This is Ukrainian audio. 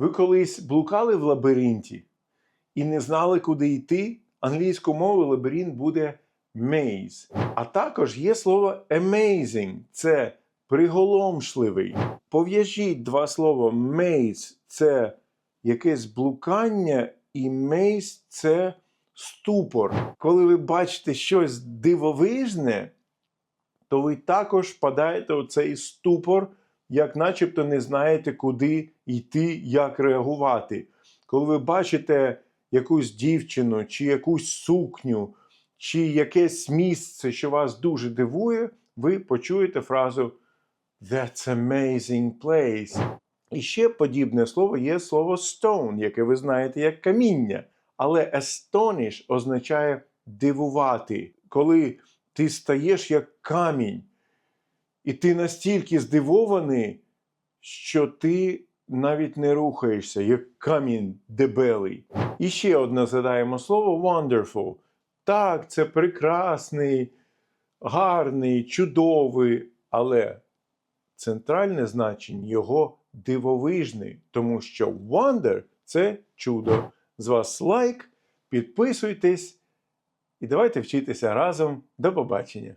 Ви колись блукали в лабіринті і не знали, куди йти? Англійською мовою лабіринт буде maze. А також є слово amazing це приголомшливий. Пов'яжіть два слова maze це якесь блукання, і maze це ступор. Коли ви бачите щось дивовижне, то ви також впадаєте у цей ступор, як начебто не знаєте, куди йти, як реагувати. Коли ви бачите якусь дівчину, чи якусь сукню, чи якесь місце, що вас дуже дивує, ви почуєте фразу That's amazing place. І ще подібне слово є слово stone, яке ви знаєте як каміння. Але astonish означає дивувати, коли ти стаєш як камінь, і ти настільки здивований, що ти навіть не рухаєшся, як камінь дебелий. І ще одне задаємо слово wonderful. Так, це прекрасний, гарний, чудовий, але центральне значення його дивовижний, тому що wonder – це чудо. З вас лайк, підписуйтесь і давайте вчитися разом. До побачення!